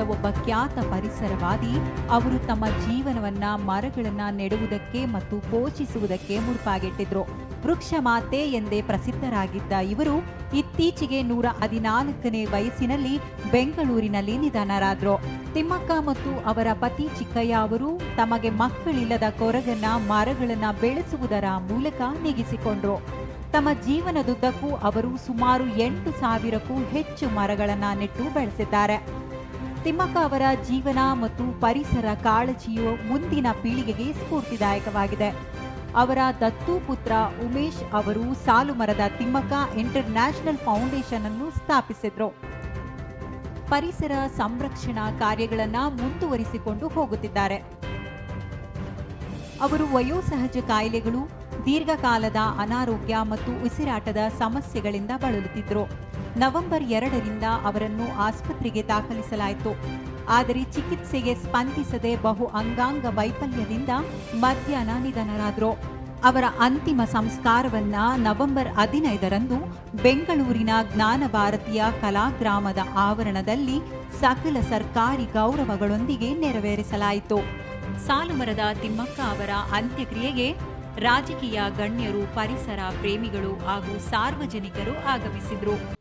ಒಬ್ಬ ಖ್ಯಾತ ಪರಿಸರವಾದಿ, ಅವರು ತಮ್ಮ ಜೀವನವನ್ನ ಮರಗಳನ್ನ ನೆಡುವುದಕ್ಕೆ ಮತ್ತು ಪೋಷಿಸುವುದಕ್ಕೆ ಮುಡುಪಾಗಿಟ್ಟಿದ್ರು. ವೃಕ್ಷ ಮಾತೆ ಎಂದೇ ಪ್ರಸಿದ್ಧರಾಗಿದ್ದ ಇವರು ಇತ್ತೀಚೆಗೆ ನೂರ ಹದಿನಾಲ್ಕನೇ ವಯಸ್ಸಿನಲ್ಲಿ ಬೆಂಗಳೂರಿನಲ್ಲಿ ನಿಧನರಾದ್ರು. ತಿಮ್ಮಕ್ಕ ಮತ್ತು ಅವರ ಪತಿ ಚಿಕ್ಕಯ್ಯ ಅವರು ತಮಗೆ ಮಕ್ಕಳಿಲ್ಲದ ಕೊರಗನ್ನ ಮರಗಳನ್ನ ಬೆಳೆಸುವುದರ ಮೂಲಕ ನೀಗಿಸಿಕೊಂಡ್ರು. ತಮ್ಮ ಜೀವನದುದ್ದಕ್ಕೂ ಅವರು ಸುಮಾರು ಎಂಟು ಸಾವಿರಕ್ಕೂ ಹೆಚ್ಚು ಮರಗಳನ್ನ ನೆಟ್ಟು ಬೆಳೆಸಿದ್ದಾರೆ. ತಿಮ್ಮಕ್ಕ ಅವರ ಜೀವನ ಮತ್ತು ಪರಿಸರ ಕಾಳಜಿಯು ಮುಂದಿನ ಪೀಳಿಗೆಗೆ ಸ್ಫೂರ್ತಿದಾಯಕವಾಗಿದೆ. ಅವರ ದತ್ತು ಪುತ್ರ ಉಮೇಶ್ ಅವರು ಸಾಲುಮರದ ತಿಮ್ಮಕ್ಕ ಇಂಟರ್ ನ್ಯಾಷನಲ್ ಫೌಂಡೇಶನ್ ಅನ್ನು ಸ್ಥಾಪಿಸಿದ್ರು. ಪರಿಸರ ಸಂರಕ್ಷಣಾ ಕಾರ್ಯಗಳನ್ನ ಮುಂದುವರಿಸಿಕೊಂಡು ಹೋಗುತ್ತಿದ್ದಾರೆ. ಅವರು ವಯೋಸಹಜ ಕಾಯಿಲೆಗಳು ದೀರ್ಘಕಾಲದ ಅನಾರೋಗ್ಯ ಮತ್ತು ಉಸಿರಾಟದ ಸಮಸ್ಯೆಗಳಿಂದ ಬಳಲುತ್ತಿದ್ದರು ನವೆಂಬರ್ ಎರಡರಿಂದ ಅವರನ್ನು ಆಸ್ಪತ್ರೆಗೆ ದಾಖಲಿಸಲಾಯಿತು. ಆದರೆ ಚಿಕಿತ್ಸೆಗೆ ಸ್ಪಂದಿಸದೆ ಬಹು ಅಂಗಾಂಗ ವೈಫಲ್ಯದಿಂದ ಮಧ್ಯಾಹ್ನ ನಿಧನರಾದರು. ಅವರ ಅಂತಿಮ ಸಂಸ್ಕಾರವನ್ನ ನವೆಂಬರ್ ಹದಿನೈದರಂದು ಬೆಂಗಳೂರಿನ ಜ್ಞಾನ ಭಾರತೀಯ ಕಲಾಗ್ರಾಮದ ಆವರಣದಲ್ಲಿ ಸಕಲ ಸರ್ಕಾರಿ ಗೌರವಗಳೊಂದಿಗೆ ನೆರವೇರಿಸಲಾಯಿತು. ಸಾಲುಮರದ ತಿಮ್ಮಕ್ಕ ಅವರ ಅಂತ್ಯಕ್ರಿಯೆಗೆ ರಾಜಕೀಯ ಗಣ್ಯರು ಪರಿಸರ ಪ್ರೇಮಿಗಳು ಹಾಗೂ ಸಾರ್ವಜನಿಕರು ಆಗಮಿಸಿದ್ರು.